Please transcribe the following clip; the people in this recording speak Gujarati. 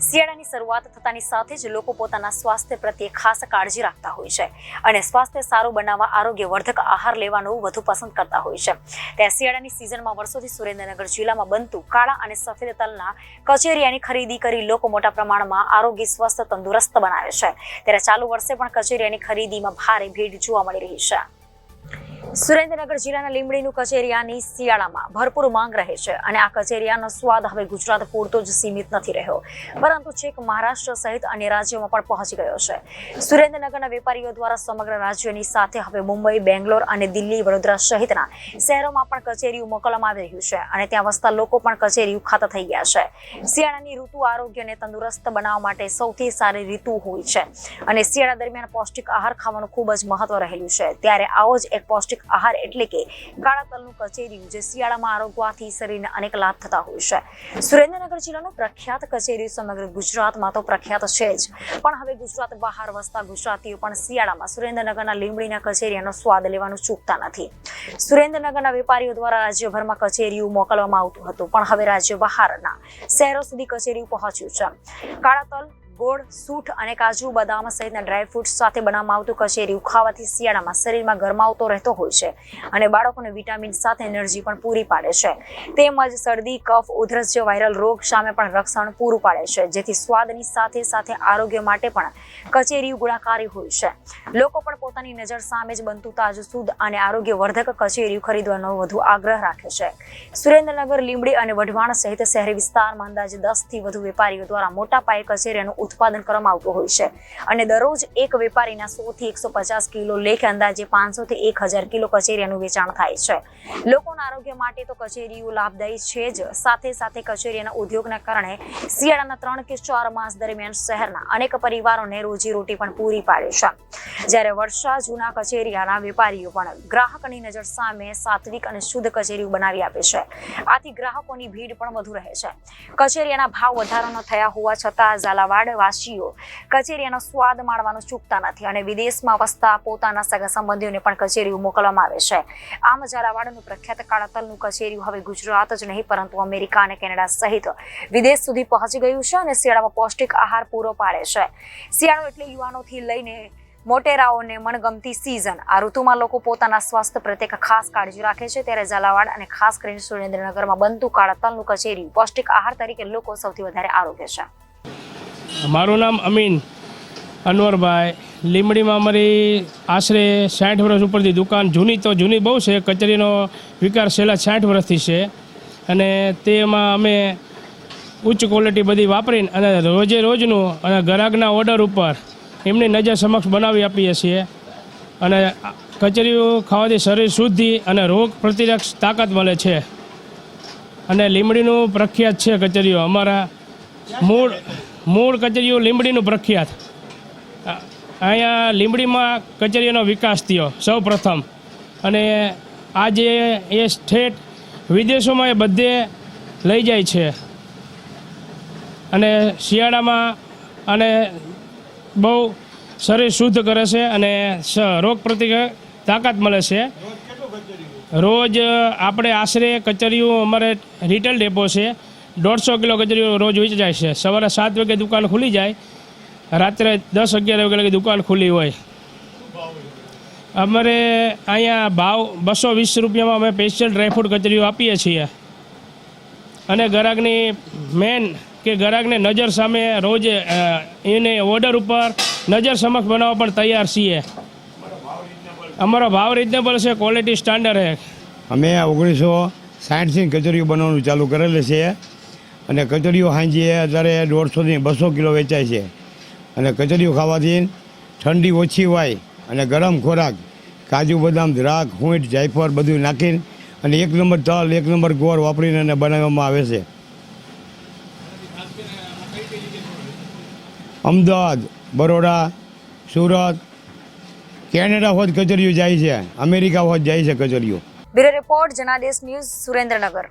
શિયાળાની શરૂઆત થતાની સાથે જ લોકો પોતાના સ્વાસ્થ્ય પ્રત્યે ખાસ કાળજી રાખતા હોય છે અને સ્વાસ્થ્ય સારું બનાવવા આરોગ્યવર્ધક આહાર લેવાનું વધુ પસંદ કરતા હોય છે. ત્યાં શિયાળાની સિઝનમાં વર્ષોથી સુરેન્દ્રનગર જિલ્લામાં બનતું કાળા અને સફેદ તલના કચેરિયાની ખરીદી કરી લોકો મોટા પ્રમાણમાં આરોગ્ય સ્વસ્થ તંદુરસ્ત બનાવે છે. ત્યારે ચાલુ વર્ષે પણ કચેરિયાની ખરીદીમાં ભારે ભીડ જોવા મળી રહી છે. સુરેન્દ્રનગર જિલ્લાના લીંબડીનું કચેરિયાની શિયાળામાં ભરપૂર માંગ રહે છે અને આ કચેરિયાનો સ્વાદ હવે ગુજરાત પૂરતો જ સીમિત નથી રહ્યો. પરંતુ છેક મહારાષ્ટ્ર સહિત અન્ય રાજ્યોમાં પણ પહોંચી ગયો છે. સુરેન્દ્રનગરના વેપારીઓ દ્વારા સમગ્ર રાજ્યોની સાથે હવે મુંબઈ, બેંગ્લોર અને દિલ્હી, વડોદરા સહિતના શહેરોમાં પણ કચેરીઓ મોકલવામાં આવી રહ્યું છે અને ત્યાં વસતા લોકો પણ કચેરીઓ ખાતા થઈ ગયા છે. શિયાળાની ઋતુ આરોગ્યને તંદુરસ્ત બનાવવા માટે સૌથી સારી ઋતુ હોય છે અને શિયાળા દરમિયાન પૌષ્ટિક આહાર ખાવાનું ખૂબ જ મહત્વ રહેલું છે. ત્યારે આવો જ એક પૌષ્ટિક આહાર એટલે કે કાળા તલનું કચેરિયું જે શિયાળામાં આરોગવાથી શરીરને અનેક લાભ થતા હોય છે. સુરેન્દ્રનગર જિલ્લાનું પ્રખ્યાત કચેરી સમગ્ર ગુજરાતમાં તો પ્રખ્યાત છે જ. પણ હવે ગુજરાત બહાર વસતા ગુજરાતીઓ પણ શિયાળામાં સુરેન્દ્રનગરના લીંબડીના કચેરિયાનો સ્વાદ લેવાનું ચૂકતા નથી. સુરેન્દ્રનગરના વેપારીઓ દ્વારા રાજ્યભરમાં કચેરીઓ મોકલવામાં આવતું હતું, પણ હવે રાજ્ય બહારના શહેરો સુધી કચેરીઓ પહોંચ્યું છે. કાળા તલ ગોળ, સૂઠ અને કાજુ બદામ સહિતના ડ્રાયફ્રૂટ્સ સાથે બનાવવામાં આવતું કચેરી ખાવાથી શિયાળામાં શરીરમાં ગરમાવતો રહેતો હોય છે અને બાળકોને વિટામિન સાથે એનર્જી પણ પૂરી પાડે છે. તેમજ શરદી, કફ ઉધરસ જેવા વાયરલ રોગ સામે પણ રક્ષણ પૂરું પાડે છે, જેથી સ્વાદની સાથે સાથે આરોગ્ય માટે પણ કચેરી ગુણાકારી હોય છે. લોકો પણ પોતાની નજર સામે જ બનતું તાજું, શુદ્ધ અને આરોગ્યવર્ધક કચેરી ખરીદવાનો વધુ આગ્રહ રાખે છે. સુરેન્દ્રનગર, લીંબડી અને વઢવાણ સહિત શહેરી વિસ્તારમાં અંદાજે દસથી વધુ વેપારીઓ દ્વારા મોટા પાયે કચેરીનું ઉત્પાદન કરવામાં આવતું હોય છે. અને દરરોજ એક વેપારીના સો થી એકસો પચાસ કિલો લેખ અંદાજે પાંચસો થી એક હજાર કિલો કચેરીનું વેચાણ થાય છે. લોકોના આરોગ્ય માટે તો કચેરીઓ લાભદાયી છે જ. સાથે સાથે કચેરીના ઉદ્યોગના કારણે શિયાળાના ત્રણ કે ચાર માસ દરમિયાન શહેરના અનેક પરિવારોને રોજીરોટી પણ પૂરી પાડે છે. જ્યારે વર્ષા જૂના કચેરીના વેપારીઓ પણ ગ્રાહકની નજર સામે સાત્વિક અને શુદ્ધ કચેરીઓ બનાવી આપે છે. આથી ગ્રાહકોની ભીડ પણ વધુ રહે છે. કચેરીના ભાવ વધારો ન થયા હોવા છતાં ઝાલાવાડ વાસીઓ કચેરીનો સ્વાદ માણવાનું ચૂકતા નથી અને વિદેશમાં વસતા પોતાના સગા સંબંધીઓને પણ કચેરીઓ મોકલવામાં આવે છે. આમ ઝાલાવાડનું પ્રખ્યાત કાળા તલનું કચેરીયું હવે ગુજરાત જ નહીં, પરંતુ અમેરિકા અને કેનેડા સહિત વિદેશ સુધી પહોંચી ગયું છે અને શિયાળામાં પૌષ્ટિક આહાર પૂરો પાડે છે. શિયાળો એટલે યુવાનોથી લઈને મોટેરાઓને મનગમતી સિઝન આ ઋતુમાં લોકો પોતાના સ્વાસ્થ્ય પ્રત્યે ખાસ કાળજી રાખે છે. ત્યારે ઝાલાવાડ અને ખાસ કરીને સુરેન્દ્રનગરમાં બનતું કાળા તલનું કચેરી પૌષ્ટિક આહાર તરીકે લોકો સૌથી વધારે આરોગ્ય છે. મારું નામ અમીન. અનવરભાઈ લીમડીમાં અમારી આશરે સાઠ વર્ષ ઉપરથી દુકાન જૂની તો જૂની બહુ છે, કચેરીનો વિકાર છેલ્લા સાઠ વર્ષથી છે. અને તેમાં અમે ઉચ્ચ ક્વોલિટી બધી વાપરીને અને રોજે રોજનું અને ગ્રાહકના ઓર્ડર ઉપર એમની નજર સમક્ષ બનાવી આપીએ છીએ. અને કચેરીઓ ખાવાથી શરીર શુદ્ધિ અને રોગ પ્રતિરક્ષ તાકાત મળે છે. અને લીમડીનું પ્રખ્યાત છે કચેરીઓ. અમારા મૂળ મૂળ કચેરીઓ લીંબડીનું પ્રખ્યાત. અહીંયા લીંબડીમાં કચેરીઓનો વિકાસ થયો સૌ પ્રથમ અને આજે એ સ્ટેટ વિદેશોમાં એ બધે લઈ જાય છે. અને શિયાળામાં અને બહુ શરીર શુદ્ધ કરે છે અને રોગ પ્રતિક તાકાત મળે છે. રોજ આપણે આશરે કચેરીઓ અમારે રિટેલ ડેપો છે. દોઢસો કિલો કચેરીઓ રોજ વેચાય છે. સવારે સાત વાગે દુકાન ખુલી જાય, રાત્રે દસ અગિયાર વાગે લગી દુકાન ખુલી હોય. અમારે અહીંયા ભાવ બસો વીસ રૂપિયામાં અમે સ્પેશિયલ ડ્રાયફ્રૂટ કચરીઓ આપીએ છીએ. અને ગ્રાહકની મેન કે ગ્રાહકને નજર સામે રોજ એને ઓર્ડર ઉપર નજર સમક્ષ બનાવવા પણ તૈયાર છીએ. અમારો ભાવ રિઝનેબલ છે ક્વોલિટી સ્ટાન્ડર્ડ છે. અમે ઓગણીસો સાઠથી કચોરીઓ બનાવવાનું ચાલુ કરેલી છે. અને કચોરીઓ સાંજે અત્યારે દોઢસોથી બસો કિલો વેચાય છે. અને કચોરીઓ ખાવાથી ઠંડી ઓછી હોય અને ગરમ ખોરાક, કાજુ, બદામ, દ્રાક્ષ ખૂંટ જાયફળ બધું નાખીને અને એક નંબર તલ, એક નંબર ગોળ વાપરીને એને બનાવવામાં આવે છે. અમદાવાદ, બરોડા, સુરત, કેનેડા હોત કચોરીઓ જાય છે, અમેરિકા હોત જાય છે કચોરીઓ bureau report, Janadesh news Surendranagar.